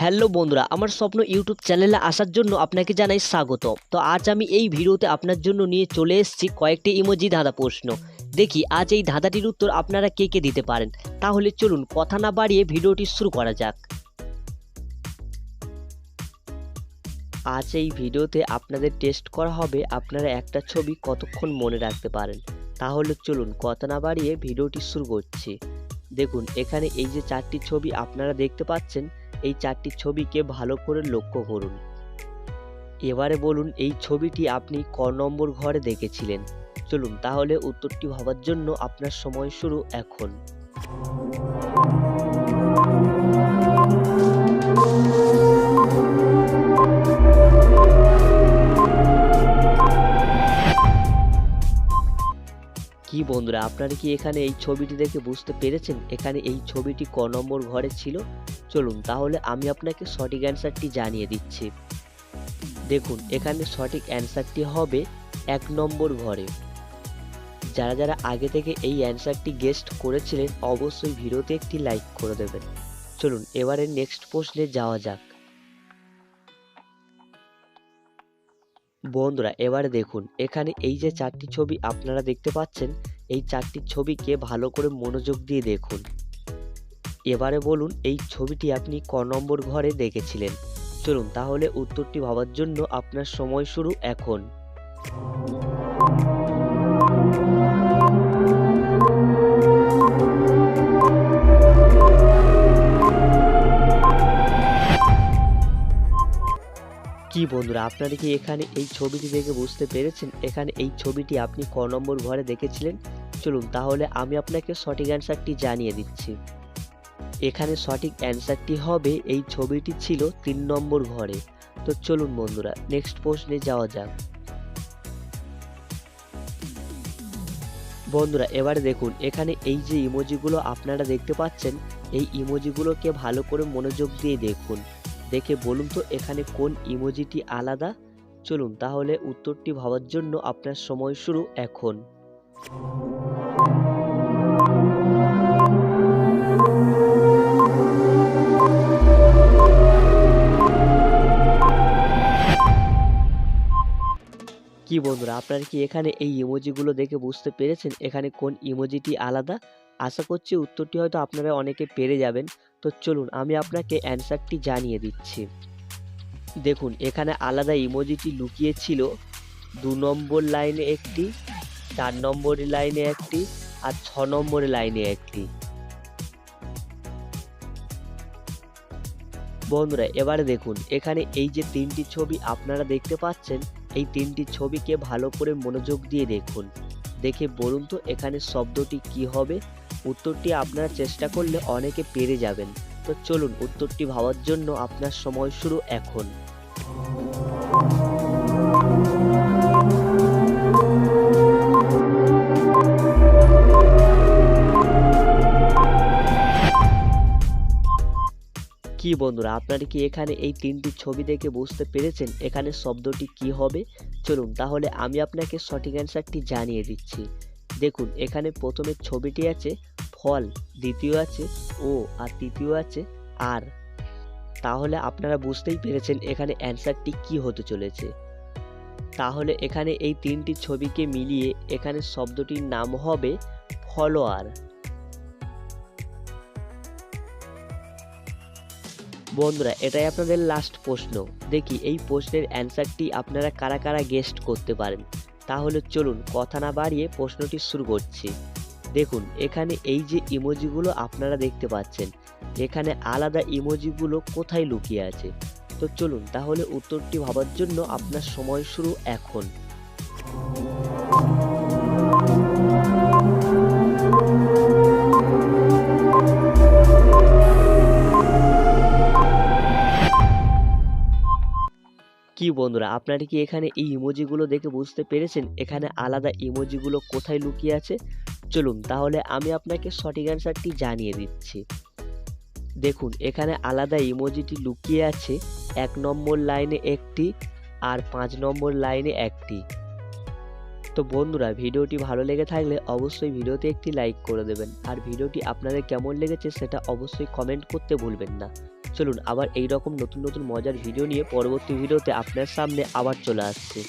Hello বন্ধুরা, আমার স্বপ্ন ইউটিউব চ্যানেলে আসার জন্য আপনাকে জানাই স্বাগত। তো আজ আমি এই ভিডিওতে আপনার জন্য নিয়ে চলে এসেছি কয়েকটি ইমোজি ধাঁধা প্রশ্ন। দেখি, আজ এই ধাঁধাটির উত্তর আপনারা কে কে দিতে পারেন? তাহলে চলুন কথা না বাড়িয়ে ভিডিওটি শুরু করা যাক। আজ এই ভিডিওতে আপনাদের টেস্ট করা হবে আপনারা একটা ছবি কতক্ষণ মনে রাখতে পারেন। তাহলে চলুন কথা না বাড়িয়ে ভিডিওটি শুরু করছি। দেখুন, এখানে এই যে চারটি ছবি আপনারা দেখতে পাচ্ছেন এই চারটি ছবিকে ভালো করে লক্ষ্য করুন। এবারে বলুন, এই ছবিটি আপনি ক নম্বর ঘরে দেখেছিলেন? চলুন, তাহলে উত্তরটি ভাবার জন্য আপনার সময় শুরু এখন। কি বন্ধুরা, আপনারা কি এখানে এই ছবিটি দেখে বুঝতে পেরেছেন? এখানে এই ছবিটি ক নম্বর ঘরে ছিল? চলুন তাহলে আমি আপনাকে সঠিক অ্যান্সারটি জানিয়ে দিচ্ছি। দেখুন, এখানে সঠিক অ্যান্সারটি হবে এক নম্বর ঘরে। যারা যারা আগে থেকে এই অ্যান্সারটি গেস্ট করেছিলেন, অবশ্যই ভিডিওতে একটি লাইক করে দেবেন। চলুন, এবারে নেক্সট প্রশ্নে যাওয়া যাক। বন্ধুরা, এবারে দেখুন, এখানে এই যে চারটি ছবি আপনারা দেখতে পাচ্ছেন, এই চারটি ছবিকে ভালো করে মনোযোগ দিয়ে দেখুন। এবারে বলুন, এই ছবিটি আপনি ক নম্বর ঘরে দেখেছিলেন? চলুন, তাহলে উত্তরটি ভাবার জন্য আপনার সময় শুরু এখন। কি বন্ধুরা, আপনারা কি এখানে এই ছবিটি দেখে বুঝতে পেরেছেন? এখানে এই ছবিটি আপনি ক নম্বর ঘরে দেখেছিলেন? চলুন তাহলে আমি আপনাকে সঠিক অ্যান্সারটি জানিয়ে দিচ্ছি। এখানে সঠিক অ্যান্সারটি হবে, এই ছবিটি ছিল তিন নম্বর ঘরে। তো চলুন বন্ধুরা, নেক্সট প্রশ্নে যাওয়া যাক। বন্ধুরা, এবারে দেখুন, এখানে এই যে ইমোজিগুলো আপনারা দেখতে পাচ্ছেন, এই ইমোজিগুলোকে ভালো করে মনোযোগ দিয়ে দেখুন। দেখে বলুন তো এখানে কোন ইমোজিটি আলাদা? চলুন তাহলে উত্তরটি ভাবার জন্য আপনার সময় শুরু এখন। কি বন্ধুরা, আপনারা কি এখানে এই ইমোজিগুলো দেখে বুঝতে পেরেছেন এখানে কোন ইমোজিটি আলাদা? আশা করছি উত্তরটি হয়তো আপনারা অনেকে পেরে যাবেন। তো চলুন আমি আপনাকে অ্যান্সারটি জানিয়ে দিচ্ছি। দেখুন, এখানে আলাদা ইমোজিটি লুকিয়ে ছিল দু নম্বর লাইনে একটি, চার নম্বর লাইনে একটি, আর ছ নম্বর লাইনে একটি। বন্ধুরা, এবারে দেখুন, এখানে এই যে তিনটি ছবি আপনারা দেখতে পাচ্ছেন, এই তিনটি ছবিকে ভালো করে মনোযোগ দিয়ে দেখুন। দেখে বলুন তো, এখানে শব্দটি কি হবে? উত্তরটি আপনারা চেষ্টা করলে অনেকে পেরে যাবেন। তো চলুন, উত্তরটি ভাবার জন্য আপনার সময় শুরু এখন। কি বন্ধুরা, আপনারা কি এখানে এই তিনটি ছবি দেখে বুঝতে পেরেছেন এখানে শব্দটি কি হবে? চলুন, তাহলে আমি আপনাকে সঠিক অ্যান্সারটি জানিয়ে দিচ্ছি। দেখুন, এখানে প্রথমে ছবিটি আছে, ফল, দ্বিতীয় আছে, ও, আর তৃতীয় আছে, আর। তাহলে আপনারা বুঝতেই পেরেছেন এখানে অ্যান্সারটি কি হতে চলেছে। তাহলে এখানে এই তিনটি ছবিকে মিলিয়ে এখানে শব্দটির নাম হবে ফলোয়ার। বন্ধুরা, এটাই আপনাদের লাস্ট প্রশ্ন। দেখি, এই প্রশ্নের অ্যান্সারটি আপনারা কারা কারা গেস্ট করতে পারেন? তাহলে চলুন কথা না বাড়িয়ে প্রশ্নটি শুরু করছি। দেখুন, এখানে এই যে ইমোজিগুলো আপনারা দেখতে পাচ্ছেন, এখানে আলাদা ইমোজিগুলো কোথায় লুকিয়ে আছে? তো চলুন তাহলে উত্তরটি ভাবার জন্য আপনার সময় শুরু এখন। কি বন্ধুরা, আপনারা কি এখানে এই ইমোজিগুলো দেখে বুঝতে পেরেছেন? এখানে আলাদা ইমোজিগুলো কোথায় লুকিয়ে আছে? চলুন তাহলে আমি আপনাকে সঠিক অ্যান্সারটি জানিয়ে দিচ্ছি। দেখুন, এখানে আলাদা ইমোজিটি লুকিয়ে আছে। এক নম্বর লাইনে একটি আর পাঁচ নম্বর লাইনে একটি। তো বন্ধুরা, ভিডিওটি ভালো লেগে থাকলে অবশ্যই ভিডিওতে একটি লাইক করে দেবেন। আর ভিডিওটি আপনাদের কেমন লেগেছে সেটা অবশ্যই কমেন্ট করতে ভুলবেন না। চলুন, আবার এই রকম নতুন নতুন মজার ভিডিও নিয়ে পরবর্তী ভিডিওতে আপনার সামনে আবার চলে আসছি।